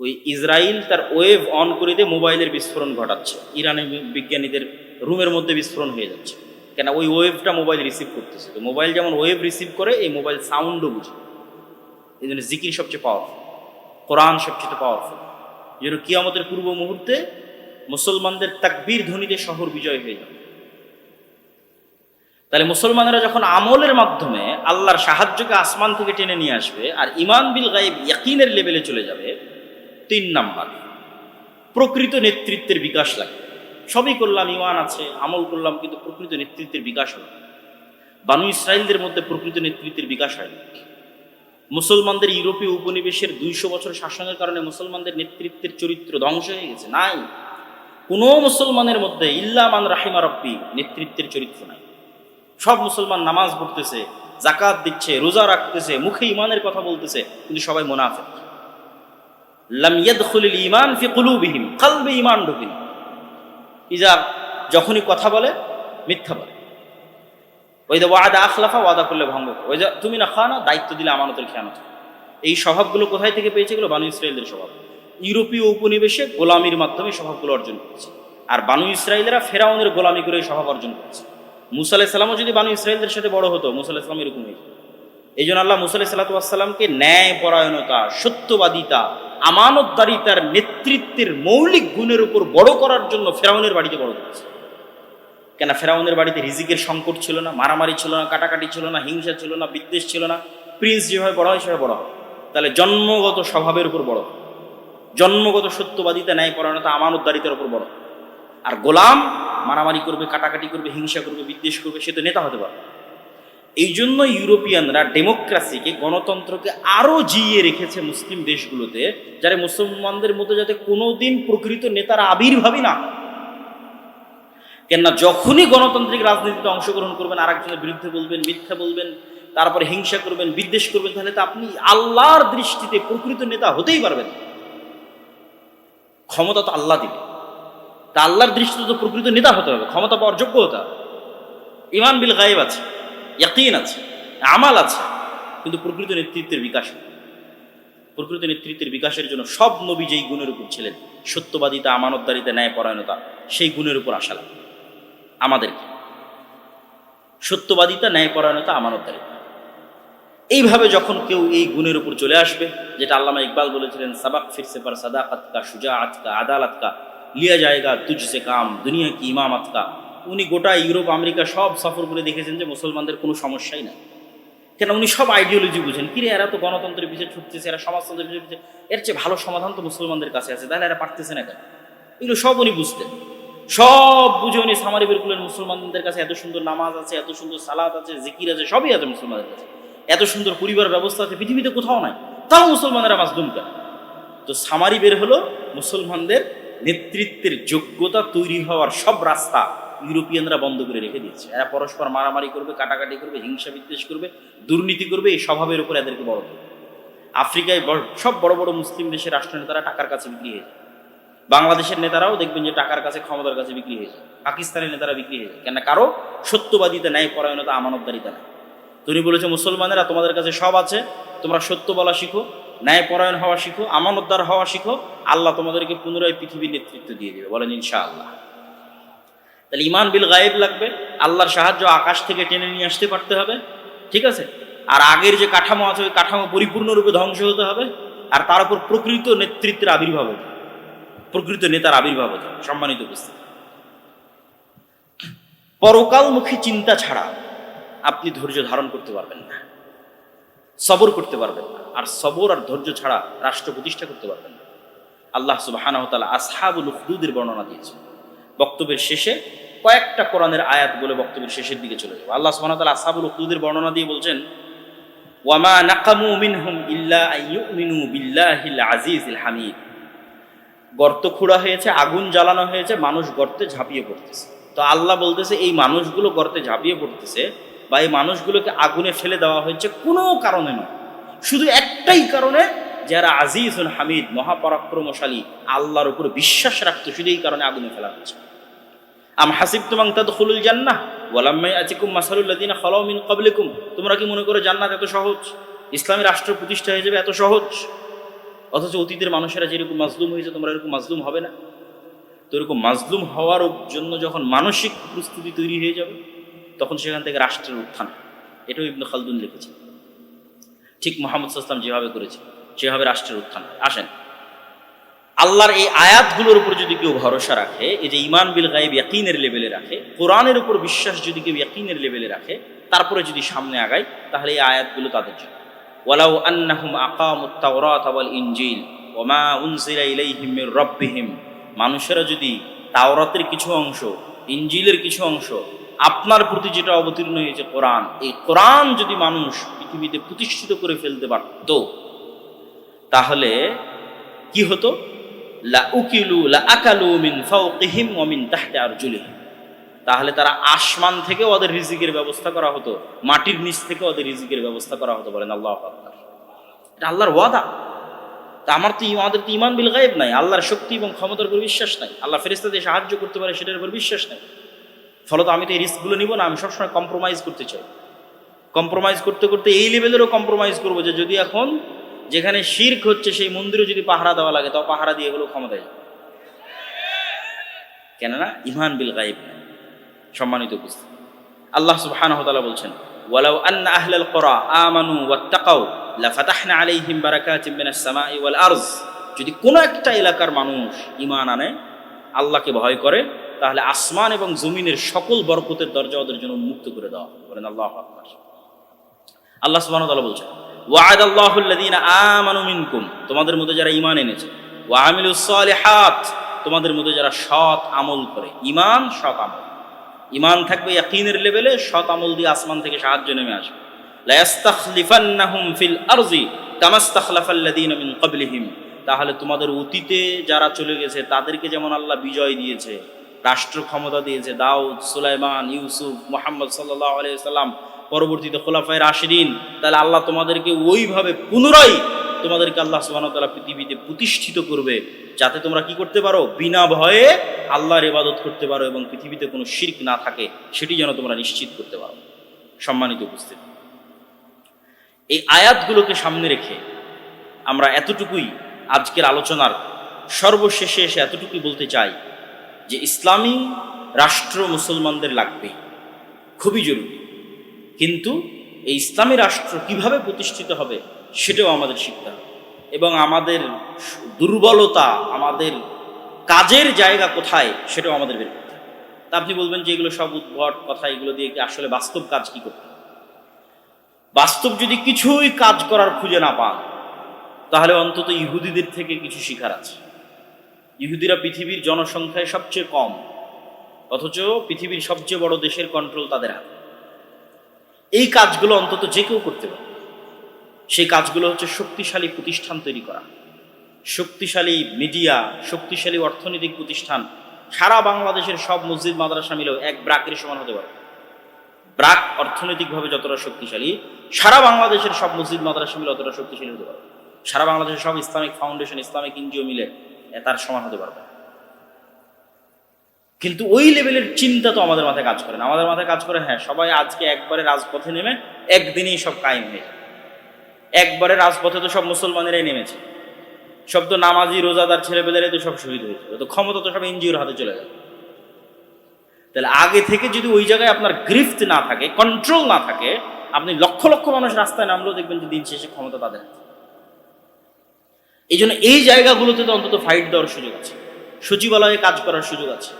ওই ইসরায়েল তার wave on করে দিয়ে মোবাইলের বিস্ফোরণ ঘটাচ্ছে। ইরানি বিজ্ঞানীদের রুমের মধ্যে বিস্ফোরণ হয়ে যাচ্ছে। কেন ওই ওয়েভটা মোবাইল রিসিভ করতেছে। তো মোবাইল যেমন ওয়েভ রিসিভ করে, এই মোবাইল সাউন্ডও বুঝে। এই জন্য জিকির সবচেয়ে পাওয়ারফুল কোরআন সবচেয়ে পাওয়ারফুল যেন কিয়ামতের পূর্ব মুহূর্তে মুসলমানদের তাকবীর ধ্বনিতে শহর বিজয় হয়ে যাবে। তাহলে মুসলমানেরা যখন আমলের মাধ্যমে আল্লাহর সাহায্যকে আসমান থেকে টেনে নিয়ে আসবে, আর ইমান বিল গাইব ইয়াকিনের লেভেলে চলে যাবে তিন নাম্বার। প্রকৃত নেতৃত্বের বিকাশ লাগে। সবই করলাম, ইমান আছে, আমল করলাম, কিন্তু প্রকৃত নেতৃত্বের বিকাশ না। বানু ইসরায়েলদের মধ্যে প্রকৃত নেতৃত্বের বিকাশ হয়নি মুসলমানদের ইউরোপীয় উপনিবেশের দুইশো বছর শাসনের কারণে মুসলমানদের নেতৃত্বের চরিত্র ধ্বংস হয়ে গেছে। নাই। কোনো মুসলমানের মধ্যে ইল্লামান রাহিমা রব্বি নেতৃত্বের চরিত্র নাই। সব মুসলমান নামাজ পড়তেছে জাকাত দিচ্ছে, রোজা রাখতেছে, মুখে ইমানের কথা বলতেছে, কিন্তু সবাই মোনাফেক। ঈমান ফি কুলুবিহিম, কলবে ঈমান ঢুকিনি ইজা যখনই কথা বলে, মিথ্যা বলে। ওই যে ওয়াদা আখলাফা, ওয়াদা করলে ভঙ্গ। ওই যে তুমি না খাওয়া না, দায়িত্ব দিলে আমানতের খেয়ানত এই স্বভাবগুলো কোথায় থেকে পেয়েছে এগুলো? বানু ইসরায়েলদের স্বভাব। ইউরোপীয় উপনিবেশে গোলামির মাধ্যমে স্বভাবগুলো অর্জন করেছে। আর বানু ইসরায়েলরা ফেরাউনের গোলামি করে স্বভাব অর্জন করেছে। মুসা আলাহিসাল্লামও যদি বানু ইসরায়েলদের সাথে বড় হতো, মুসা আলাহিসাল্লাম এরকম হয়ে যেত। এই জন্য আল্লাহ মুসা সাল্লাতামকে ন্যায় পরায়ণতা সত্যবাদিতা আমানতদারিতার নেতৃত্বের মৌলিক গুণের উপর বড় করার জন্য ফেরাউনের বাড়িতে বড় করেছে। কেন ফেরাউনের বাড়িতে রিজিকের সংকট ছিল না, মারামারি ছিল না, কাটাকাটি ছিল না, হিংসা ছিল না, বিদ্বেষ ছিল না। প্রিন্স যেভাবে বড় হয় সেভাবে বড় হয় তাহলে জন্মগত স্বভাবের উপর বড় জন্মগত সত্যবাদিতা ন্যায় পরায়ণতা আমানতদারিতার উপর বড় আর গোলাম মারামারি করবে, কাটাকাটি করবে, হিংসা করবে, বিদ্বেষ করবে, সে তো নেতা হতে পারবে। এই জন্য ইউরোপিয়ানরা ডেমোক্রাসিকে, গণতন্ত্রকে আরও জিয়ে রেখেছে মুসলিম দেশগুলোতে, যারা মুসলমানদের মধ্যে যাতে কোনোদিন প্রকৃত নেতার আবির্ভাবই না কেননা যখনই গণতান্ত্রিক রাজনীতিতে অংশগ্রহণ করবেন আর একজনের বিরুদ্ধে বলবেন, মিথ্যা বলবেন, তারপরে হিংসা করবেন, বিদ্বেষ করবেন, তাহলে তো আপনি আল্লাহর দৃষ্টিতে প্রকৃত নেতা হতেই পারবেন ক্ষমতা তো আল্লাহ দিবে। তা আল্লাহর দৃষ্টিতে তো প্রকৃত নেতা হতে হবে, ক্ষমতা পাওয়ার যোগ্য হতে হবে। ইমান বিল গায়েব আছে। ইয়াকিন আছে, আমাল আছে, কিন্তু প্রকৃত নেতৃত্বের বিকাশ প্রকৃত নেতৃত্বের বিকাশের জন্য সব নবী যেই গুণের উপর ছিলেন, সত্যবাদিতা, আমানতদারিতা ন্যায় পরায়ণতা সেই গুণের উপর আসা লাগবে আমাদেরকে। সত্যবাদিতা ন্যায় পরায়ণতা আমানতদারিতা। এইভাবে যখন কেউ এই গুণের উপর চলে আসবে, যেটা আল্লামা ইকবাল বলেছিলেন, সাবাক ফিরসে পার সাদাকাত কা সুজা আতকা আদালত কা লিয়া জায়গা, তুজসে কাম, দুনিয়া কি ইমাম কা উনি গোটা ইউরোপ, আমেরিকা সব সফর করে দেখেছেন যে মুসলমানদের কোনো সমস্যাই নাই। কেন উনি সব আইডিওলজি বুঝেন। কিরে এরা তো গণতন্ত্রের পিছিয়ে ছুটতেছে, এরা সমাজতন্ত্রের পিছিয়ে ছুটছে এর চেয়ে ভালো সমাধান তো মুসলমানদের কাছে আছে, তাহলে এরা পারতেছে না কেন? এগুলো সব উনি বুঝতেন। সব বুঝে উনি সামারি বের করলেন মুসলমানদের কাছে, এত সুন্দর নামাজ আছে, এত সুন্দর সালাদ আছে, জিকির আছে, সবই আছে মুসলমানদের কাছে। এত সুন্দর পরিবার ব্যবস্থা আছে, পৃথিবীতে কোথাও নাই। তাও মুসলমানেরা মাসদুম কেন? তো সামারি বের হলো মুসলমানদের নেতৃত্বের যোগ্যতা তৈরি হওয়ার সব রাস্তা। ইউরোপিয়ানরা বন্ধ করে রেখে দিয়েছে। এরা পরস্পর মারামারি করবে, কাটাকাটি করবে, হিংসা বিদ্বেষ করবে, দুর্নীতি করবে, এই স্বভাবের উপর এদেরকে বড় করবে আফ্রিকায় সব বড় বড় মুসলিম দেশের রাষ্ট্রনেতারা টাকার কাছে বিক্রি হয়ে বাংলাদেশের নেতারাও দেখবেন যে টাকার কাছে, ক্ষমতার কাছে বিক্রি হয়ে যায়। পাকিস্তানের নেতারা বিক্রি হয়ে যায়। কেন কারও সত্যবাদিতা ন্যায় পরায়ণতা, আমানতদারিতা নাই। তুমি বলেছ, মুসলমানেরা তোমাদের কাছে সব আছে, তোমরা সত্য বলা শিখো, ন্যায় পরায়ণ হওয়া শিখো, আমানতদার হওয়া শিখো, আল্লাহ তোমাদেরকে পুনরায় পৃথিবীর নেতৃত্ব দিয়ে দেবে। বলেন ইনশা আল্লাহ তাহলে ইমান বিল গায়েব লাগবে, আল্লাহর সাহায্য আকাশ থেকে টেনে নিয়ে আসতে পারতে হবে, ঠিক আছে? আর আগের যে কাঠামো আছে, ওই কাঠামো পরিপূর্ণরূপে ধ্বংস হতে হবে, আর তার উপর প্রকৃত নেতৃত্বের আবির্ভাব হতে প্রকৃত নেতার আবির্ভাব হতে। সম্মানিত উপস্থিতি। পরকালমুখী চিন্তা ছাড়া আপনি ধৈর্য ধারণ করতে পারবেন না, সবর করতে পারবেন না, আর সবর আর ধৈর্য ছাড়া রাষ্ট্র প্রতিষ্ঠা করতে পারবেন না। আল্লাহ তালা আসহাবুল উখদুদের বর্ণনা দিয়েছে বক্তব্যের শেষে কয়েকটা কোরআনের আয়াত বলে বক্তব্যের শেষের দিকে চলে যাবে। আল্লাহ সুবহানাহু ওয়া তাআলা আসহাবুল বর্ণনা দিয়ে বলছেন, ওয়ামা নাকামু মিনহুম ইল্লা আইয়ুমিনু বিল্লাহিল আজিজিল হামিদ। গর্ত খোঁড়া হয়েছে, আগুন জ্বালানো হয়েছে, মানুষ গর্তে ঝাঁপিয়ে পড়তেছে। তো আল্লাহ বলতেছে, এই মানুষগুলো গর্তে ঝাঁপিয়ে পড়তেছে বা এই মানুষগুলোকে আগুনে ফেলে দেওয়া হয়েছে কোনো কারণে নয়। শুধু একটাই কারণে যারা আজিজুল হামিদ, মহাপরাক্রমশালী, আল্লাহর উপর বিশ্বাস রাখতো, শুধু এই কারণে আগুনে ফেলা হচ্ছে আম হাসিব তুমাং তাদখুলুল জান্নাহ ওয়ালাম্মাই আতিকুম মাসালুল্লাযিনা খালাউ মিন ক্বাবলিকুম। তোমরা কি মনে করো জান্নাত এত সহজ? ইসলামী রাষ্ট্র প্রতিষ্ঠা হয়ে যাবে এত সহজ? অথচ অতীতের মানুষেরা যেরকম মাজলুম হয়েছে, তোমরা এরকম মাজলুম হবে না। তো এরকম মাজলুম হওয়ার জন্য যখন মানসিক প্রস্তুতি তৈরি হয়ে যাবে, তখন সেখান থেকে রাষ্ট্রের উত্থান। এটাও ইবনু খালদুন লিখেছে ঠিক মোহাম্মদ সাল্লাম যেভাবে করেছে সেভাবে রাষ্ট্রের উত্থান। আসেন। আল্লাহর এই আয়াতগুলোর উপর যদি কেউ ভরসা রাখে, এই যে ইমান বিল গায়েব ইয়াকিনের লেভেলে রাখে, কোরআনের উপর বিশ্বাস যদি কেউ ইয়াকিনের লেভেলে রাখে, তারপরে যদি সামনে আগায়, তাহলে এই আয়াতগুলো তাদের জন্য। ওয়ালাউ আন্নাহুম আকামুত তাওরাত ওয়াল ইনজিল, ওমা উনজিলা ইলাইহিম রাব্বিহিম। মানুষেরা যদি তাওরাতের কিছু অংশ, ইনজিলের কিছু অংশ, আপনার প্রতি যেটা অবতীর্ণ হয়েছে কোরআন, এই কোরআন যদি মানুষ পৃথিবীতে প্রতিষ্ঠিত করে ফেলতে পারত তাহলে কি হতো? লা উকিলু, লা আকালু তাহলে তারা আসমান থেকে ওদের রিজিকের ব্যবস্থা করা হতো, মাটির নিচ থেকে ওদের রিজিকের ব্যবস্থা করা হতো বলেন আল্লাহ এটা আল্লাহর ওয়াদা। তা আমার তো আমাদের তো ইমান বিল গায়েব নাই, আল্লাহর শক্তি এবং ক্ষমতার উপর বিশ্বাস নাই। আল্লাহ ফেরেস্তাদের সাহায্য করতে পারে, সেটার উপর বিশ্বাস নাই। ফলত আমি তো এই রিস্কগুলো নিব না, আমি সবসময় কম্প্রোমাইজ করতে চাই। কম্প্রোমাইজ করতে করতে এই লেভেলেরও কম্প্রোমাইজ করব যে যদি এখন যেখানে শির্ক হচ্ছে, সেই মন্দিরে যদি পাহারা দেওয়া লাগে, তাও পাহারা দিয়ে এগুলো ক্ষমতায় যাবে। কেননা ইমান বিল নাই সম্মানিত উপস্থিত। আল্লাহ সুবহানাহু তাআলা বলছেন, ওয়ালাউ আন্না আহলাল কুরা আমানু ওয়াত্তাকাউ, লাফাতাহনা আলাইহিম বারাকাতিম মিনাস সামাই ওয়াল আরজ। যদি কোনো একটা এলাকার মানুষ ইমান আনে, আল্লাহকে ভয় করে, তাহলে আসমান এবং জমিনের সকল বরকতের দরজা ওদের জন্য উন্মুক্ত করে দেওয়া। বলেন আল্লাহু আল্লাহ সুবহানাহু তাআলা বলছেন তোমাদের মধ্যে যারা ইমান এনেছে। ওয়া আমিলুস সালিহাত, তোমাদের মধ্যে যারা সৎ আমল করে। ইমান সৎ আমল। ইমান থাকবে ইয়াকিনের লেভেলে, সৎ আমল দিয়ে আসমান থেকে সাহায্য নেমে আসবে। আরজি তাহলে তোমাদের অতীতে যারা চলে গেছে, তাদেরকে যেমন আল্লাহ বিজয় দিয়েছে, রাষ্ট্র ক্ষমতা দিয়েছে, দাউদ, সুলাইমান, ইউসুফ, মোহাম্মদ আলাইসাল্লাম পরবর্তীতে খোলাফায় রাশিদিন, তাহলে আল্লাহ তোমাদেরকে ওইভাবে পুনরায় তোমাদেরকে আল্লাহ সুবাহতাল্লাহ পৃথিবীতে প্রতিষ্ঠিত করবে, যাতে তোমরা কি করতে পারো? বিনা ভয়ে আল্লাহর ইবাদত করতে পারো এবং পৃথিবীতে কোনো শির্ক না থাকে, সেটি যেন তোমরা নিশ্চিত করতে পারো। সম্মানিত উপস্থিত। এই আয়াতগুলোকে সামনে রেখে আমরা এতটুকুই আজকের আলোচনার সর্বশেষে এসে এতটুকুই বলতে চাই যে ইসলামী রাষ্ট্র মুসলমানদের লাগবে। খুবই জরুরি। কিন্তু এই ইসলামী রাষ্ট্র কীভাবে প্রতিষ্ঠিত হবে সেটাও আমাদের শিখতে হবে। এবং আমাদের দুর্বলতা, আমাদের কাজের জায়গা কোথায় সেটাও আমাদের বের করতে তা আপনি বলবেন যে এগুলো সব উদ্ভট কথা, এগুলো দিয়ে আসলে বাস্তব কাজ কি করতে? বাস্তব যদি কিছুই কাজ করার খুঁজে না পান, তাহলে অন্তত ইহুদিদের থেকে কিছু শিখার আছে। ইহুদিরা পৃথিবীর জনসংখ্যায় সবচেয়ে কম, অথচ পৃথিবীর সবচেয়ে বড় দেশের কন্ট্রোল তাদের হাতে। এই কাজগুলো অন্তত যে কেউ করতে পারে। সেই কাজগুলো হচ্ছে শক্তিশালী প্রতিষ্ঠান তৈরি করা। শক্তিশালী মিডিয়া, শক্তিশালী অর্থনৈতিক প্রতিষ্ঠান, সারা বাংলাদেশের সব মসজিদ, মাদ্রাসা মিলেও এক ব্রাকের সমান হতে পারে। ব্রাক অর্থনৈতিকভাবে যতটা শক্তিশালী, সারা বাংলাদেশের সব মসজিদ, মাদ্রাসা মিলে অতটা শক্তিশালী হতে পারে। সারা বাংলাদেশের সব ইসলামিক ফাউন্ডেশন, ইসলামিক এনজিও মিলে তার সমান হতে পারবে। কিন্তু ওই লেভেলের চিন্তা তো আমাদের মাথায় কাজ করে না। আমাদের মাথায় কাজ করে হ্যাঁ সবাই আজকে একবারে রাজপথে নেমে একদিনেই সব কায়েম হয়ে একবারে রাজপথে তো সব মুসলমানেরাই নেমেছে। সব তো নামাজি, রোজাদার, ছেলেপেলেরাই তো সব শহীদ হয়ে যাবে। তো ক্ষমতা তো সব এনজিওর হাতে চলে যাবে তাহলে আগে থেকে যদি ওই জায়গায় আপনার গ্রিফট না থাকে কন্ট্রোল না থাকে, আপনি লক্ষ লক্ষ মানুষ রাস্তায় নামলেও দেখবেন যে দিন শেষে ক্ষমতা তাদের হাতে। এই জন্য এই জায়গাগুলোতে তো অন্তত ফাইট দেওয়ার সুযোগ আছে। সচিবালয়ে কাজ করার সুযোগ আছে।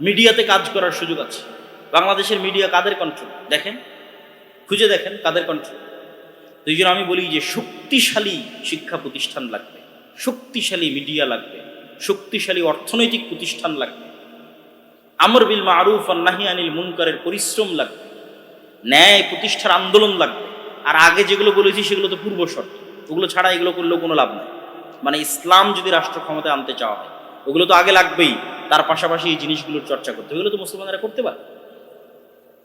মিডিয়াতে কাজ করার সুযোগ আছে। বাংলাদেশের মিডিয়া কাদের কন্ট্রোল দেখেন, খুঁজে দেখেন কাদের কন্ট্রোল তো এই আমি বলি যে শক্তিশালী শিক্ষা প্রতিষ্ঠান লাগবে, শক্তিশালী মিডিয়া লাগবে, শক্তিশালী অর্থনৈতিক প্রতিষ্ঠান লাগবে। আমর বিল মারুফ আর নাহি আনিল মুনকারের পরিশ্রম লাগবে, ন্যায় প্রতিষ্ঠার আন্দোলন লাগবে। আর আগে যেগুলো বলেছি সেগুলো তো পূর্ব শর্ত, ওগুলো ছাড়া এগুলো করলেও কোনো লাভ নেই। মানে ইসলাম যদি রাষ্ট্র ক্ষমতায় আনতে চাওয়া হয়, ওগুলো তো আগে লাগবেই। তার পাশাপাশি এই জিনিসগুলোর চর্চা করতে হবে। তো মুসলমানেরা করতে পারে।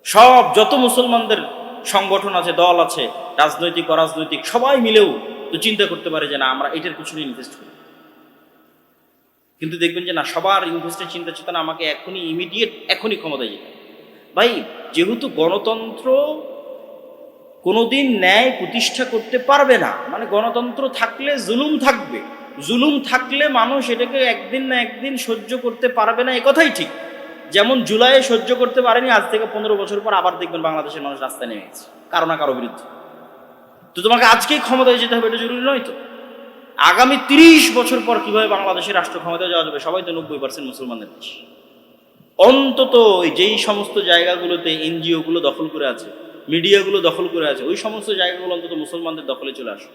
সব, যত মুসলমানদের সংগঠন আছে, দল আছে, রাজনৈতিক, অরাজনৈতিক, সবাই মিলেও তো চিন্তা করতে পারে যে না, আমরা এটার পিছনে ইনভেস্ট করি। কিন্তু দেখবেন যে না, সবার ইনভেস্টের চিন্তা চেতনা আমাকে এখনই ইমিডিয়েট এখনই ক্ষমতায় যেতে ভাই, যেহেতু গণতন্ত্র কোনোদিন ন্যায় প্রতিষ্ঠা করতে পারবে না মানে গণতন্ত্র থাকলে জুলুম থাকবে জুলুম থাকলে মানুষ এটাকে একদিন না একদিন সহ্য করতে পারবে না কথাই ঠিক। যেমন জুলাইয়ে সহ্য করতে পারেনি, আজ থেকে পনেরো বছর পর আবার দেখবেন বাংলাদেশের মানুষ রাস্তায় নেমে গেছে, কারও না কারও বিরুদ্ধে। তো তোমাকে আজকেই ক্ষমতায় যেতে হবে, এটা জরুরি নয় তো? আগামী তিরিশ বছর পর কীভাবে বাংলাদেশের রাষ্ট্র ক্ষমতায় যাওয়া যাবে, সবাই তো নব্বই পার্সেন্ট মুসলমানদের দেশ। অন্তত যেই সমস্ত জায়গাগুলোতে এনজিও গুলো দখল করে আছে, মিডিয়াগুলো দখল করে আছে, ওই সমস্ত জায়গাগুলো অন্তত মুসলমানদের দখলে চলে আসে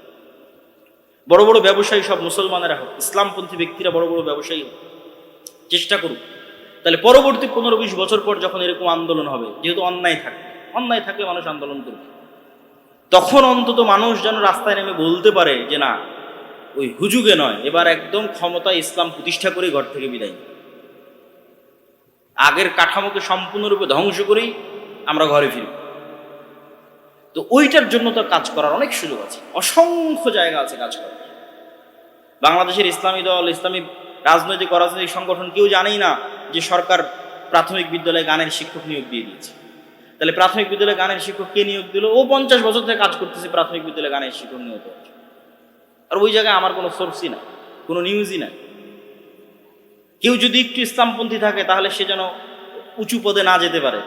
বড় বড় ব্যবসায়ী সব মুসলমানেরা হোক, ইসলামপন্থী ব্যক্তিরা বড় বড় ব্যবসায়ী চেষ্টা করুক। তাহলে পরবর্তী পনেরো বিশ বছর পর যখন এরকম আন্দোলন হবে, যেহেতু অন্যায় থাকবে, অন্যায় থাকলে মানুষ আন্দোলন করবে। তখন অন্তত মানুষ যেন রাস্তায় নেমে বলতে পারে যে, না, ওই হুজুগে নয়, এবার একদম ক্ষমতায় ইসলাম প্রতিষ্ঠা করে ঘর থেকে বিদায় আগের কাঠামোকে সম্পূর্ণরূপে ধ্বংস করেই আমরা ঘরে ফিরি তো ওইটার জন্য তো কাজ করার অনেক সুযোগ আছে। অসংখ্য জায়গা আছে কাজ করার। বাংলাদেশের ইসলামী দল, ইসলামী রাজনৈতিক, অরাজনৈতিক সংগঠন কেউ জানেই না যে সরকার প্রাথমিক বিদ্যালয়ে গানের শিক্ষক নিয়োগ দিয়ে দিয়েছে। তাহলে প্রাথমিক বিদ্যালয়ে গানের শিক্ষক কে নিয়োগ দিল? ও পঞ্চাশ বছর থেকে কাজ করতেছে প্রাথমিক বিদ্যালয়ে গানের শিক্ষক নিয়োগ। আর ওই জায়গায় আমার কোনো সোর্সই নাই, কোনো নিউজই নাই। কেউ যদি একটু ইসলামপন্থী থাকে তাহলে সে যেন উঁচু পদে না যেতে পারে।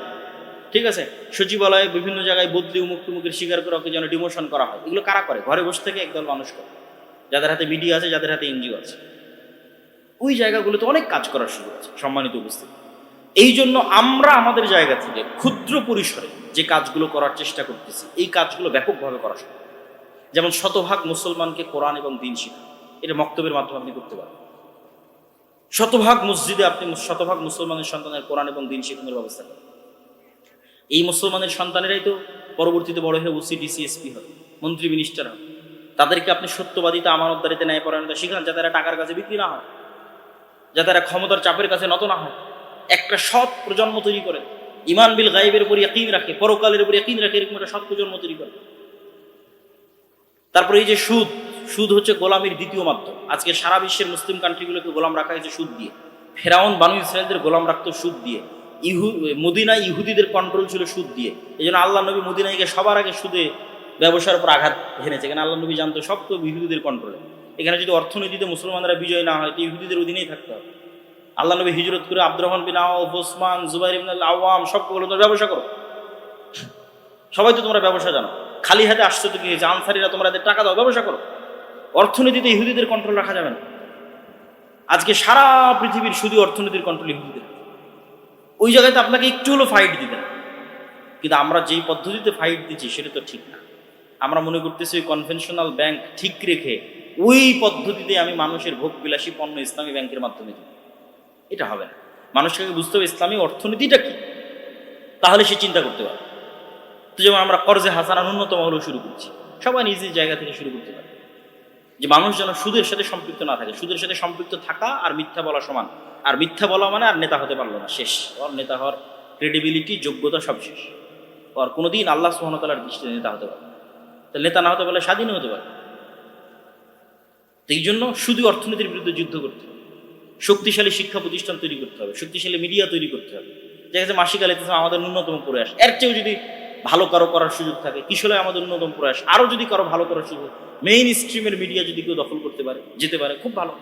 ঠিক আছে? সচিবালয়ে বিভিন্ন জায়গায় বদলি উমুক টুমুকের স্বীকার করে ওকে যেন ডিমোশন করা হয়। এগুলো কারা করে? ঘরে বসে থেকে একদল মানুষ করে। যাদের হাতে মিডিয়া আছে, যাদের হাতে এনজিও আছে। ওই জায়গাগুলোতে অনেক কাজ করার সুযোগ আছে, সম্মানিত উপস্থিতি। এই জন্য আমরা আমাদের জায়গা থেকে ক্ষুদ্র পরিসরে যে কাজগুলো করার চেষ্টা করতেছি, এই কাজগুলো ব্যাপকভাবে করা সম্ভব। যেমন শতভাগ মুসলমানকে কোরআন এবং দিন শিখা এটা মক্তবের মাধ্যমে আপনি করতে পারেন শতভাগ মসজিদে আপনি শতভাগ মুসলমানের সন্তানের কোরআন এবং দিন শিখানোর ব্যবস্থা করেন। এই মুসলমানের সন্তানেরাই তো পরবর্তীতে বড় হয়ে ওসি ডিসিএসপি হবে, মন্ত্রী মিনিস্টার হবে। তাদেরকে আপনি সত্যবাদিতা, আমানতদারিতে ন্যায় পরায়ণতা শিখান যাতে তারা টাকার কাছে বিক্রি না হয় যাতে তারা ক্ষমতার চাপের কাছে নত না হয়। একটা সৎ প্রজন্ম তৈরি করে, ইমান বিল গাইবের উপর ইয়াকিন রাখে, পরকালের উপর ইয়াকিন রাখে, এরকম একটা সৎ প্রজন্ম তৈরি করে। তারপরে এই যে সুদ সুদ হচ্ছে গোলামির দ্বিতীয় মাধ্যম। আজকে সারা বিশ্বের মুসলিম কান্ট্রিগুলোকে গোলাম রাখা হয়েছে সুদ দিয়ে। ফেরাউন, বানু ইসরায়েলদের গোলাম রাখতো সুদ দিয়ে। ইহু, মদিনায় ইহুদিদের কন্ট্রোল ছিল সুদ দিয়ে। এই জন্য আল্লাহ নবী মদিনাইকে সবার আগে সুদে ব্যবসার উপর আঘাত হেনেছে। কেন আল্লাহ নবী জানতো সব তো ইহুদিদের কন্ট্রোলে এখানে যদি অর্থনীতিতে মুসলমানরা বিজয় না হয়, তো ইহুদিদের অধীনেই থাকতে হবে। আল্লাহ নবী হিজরত করে আব্দুর রহমান বিন আউফ ওসমান, জুবাইর ইবন আওয়াম সবগুলো তোমরা ব্যবসা করো। সবাই তো তোমরা ব্যবসা জানো। খালি হাতে আসছো তো কি হয়েছে? আনসারিরা তোমরা টাকা দাও, ব্যবসা করো। অর্থনীতিতে ইহুদিদের কন্ট্রোল রাখা যাবে না। আজকে সারা পৃথিবীর শুধু অর্থনীতির কন্ট্রোল ইহুদিদের। ওই জায়গায় তো আপনাকে একটু হলো ফাইট হবে। কিন্তু আমরা যেই পদ্ধতিতে ফাইট দিচ্ছি, সেটা তো ঠিক না। আমরা মনে করতেছি ওই কনভেনশনাল ব্যাংক ঠিক রেখে ওই পদ্ধতিতে আমি মানুষের ভোগ বিলাসী পণ্য ইসলামী ব্যাংকের মাধ্যমে দিই। এটা হবে না। মানুষকে বুঝতে হবে ইসলামী অর্থনীতিটা কি। তাহলে সে চিন্তা করতে পারে তো যেমন আমরা কর্জে হাসানা ন্যূনতম হলেও শুরু করছি। সবাই নিজ নিজ জায়গা থেকে শুরু করতে পারে যে মানুষ যেন সুদের সাথে সম্পৃক্ত না থাকে। সুদের সাথে সম্পৃক্ত থাকা আর মিথ্যা বলা সমান। আর মিথ্যা বলা মানে আর নেতা হতে পারল না, শেষ। ওর নেতা হওয়ার ক্রেডিবিলিটি যোগ্যতা সব শেষ। আর কোনোদিন আল্লাহ সুহানতালার দৃষ্টিতে নেতা হতে পারে তো নেতা না হতে পারলে স্বাধীন হতে পারে এই জন্য শুধু অর্থনীতির বিরুদ্ধে যুদ্ধ করতে হবে। শক্তিশালী শিক্ষা প্রতিষ্ঠান তৈরি করতে হবে। শক্তিশালী মিডিয়া তৈরি করতে হবে। দেখা যাচ্ছে মাসিক আলিতে আমাদের ন্যূনতম প্রয়াস এর চেয়েও যদি ভালো কারও করার সুযোগ থাকে। কিশোরে আমাদের অন্যতম প্রয়াস? আরও যদি কারও ভালো করার সুযোগ মেইন স্ট্রিমের মিডিয়া যদি কেউ দখল করতে পারে, যেতে পারে, খুব ভালো।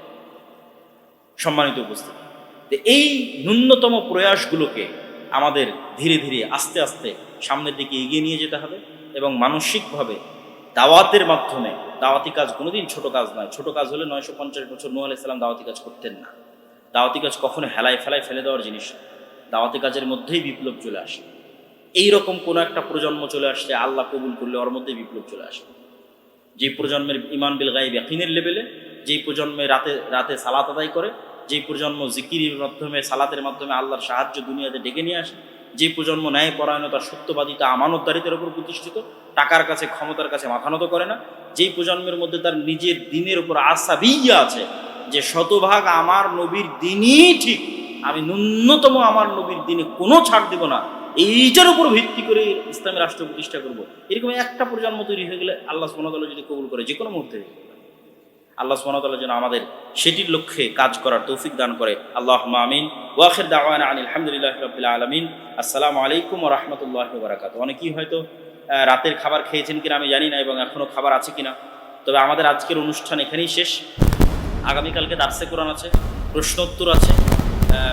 সম্মানিত উপস্থিতি। এই ন্যূনতম প্রয়াসগুলোকে আমাদের ধীরে ধীরে, আস্তে আস্তে সামনের দিকে এগিয়ে নিয়ে যেতে হবে এবং মানসিকভাবে দাওয়াতের মাধ্যমে, দাওয়াতি কাজ কোনোদিন ছোট কাজ নয়। ছোট কাজ হলে নয়শো পঞ্চাশ বছর নূহ আলাইসাল্লাম দাওয়াতি কাজ করতেন না। দাওয়াতি কাজ কখনো হেলায় ফেলায় ফেলে দেওয়ার জিনিস দাওয়াতি কাজের মধ্যেই বিপ্লব চলে আসে। এই রকম কোনো একটা প্রজন্ম চলে আসছে, আল্লাহ কবুল করলে ওর মধ্যে বিপ্লব চলে আসে। যে প্রজন্মের ইমান বিল গাইব ইয়াকিনের লেভেলে, যেই প্রজন্মে রাতে রাতে সালাত আদায় করে, যেই প্রজন্ম জিকিরির মাধ্যমে, সালাতের মাধ্যমে আল্লাহর সাহায্য দুনিয়াতে ডেকে নিয়ে আসে যে প্রজন্ম ন্যায় পরায়ণতা সত্যবাদিতা, আমানতদারিতার উপর প্রতিষ্ঠিত, টাকার কাছে, ক্ষমতার কাছে মাথা নত করে না, যেই প্রজন্মের মধ্যে তার নিজের দিনের উপর আশা বিয়া আছে যে শতভাগ আমার নবীর দিনই ঠিক, আমি ন্যূনতম আমার নবীর দিনে কোনো ছাড় দেব না এইটার উপর ভিত্তি করে ইসলামের রাষ্ট্র প্রতিষ্ঠা করব। এরকম একটা প্রজন্ম তৈরি হয়ে গেলে আল্লাহ সোনাতলা যদি কবুল করে যে কোনো মুহূর্তে। আল্লাহ সোনাতলা যেন আমাদের সেটির লক্ষ্যে কাজ করার তৌফিক দান করে। আল্লাহ আমিন। ওয়াখির দাওয়ান আলহামদুলিল্লাহ রবিল্লা আলমিন। আসসালামু আলাইকুম রহমতুল্লাহ বারাকাত অনেকেই হয়তো রাতের খাবার খেয়েছেন কিনা আমি জানি না এবং এখনও খাবার আছে কিনা। তবে আমাদের আজকের অনুষ্ঠান এখানেই শেষ। আগামীকালকে দার্সে কোরআন আছে, প্রশ্নোত্তর আছে।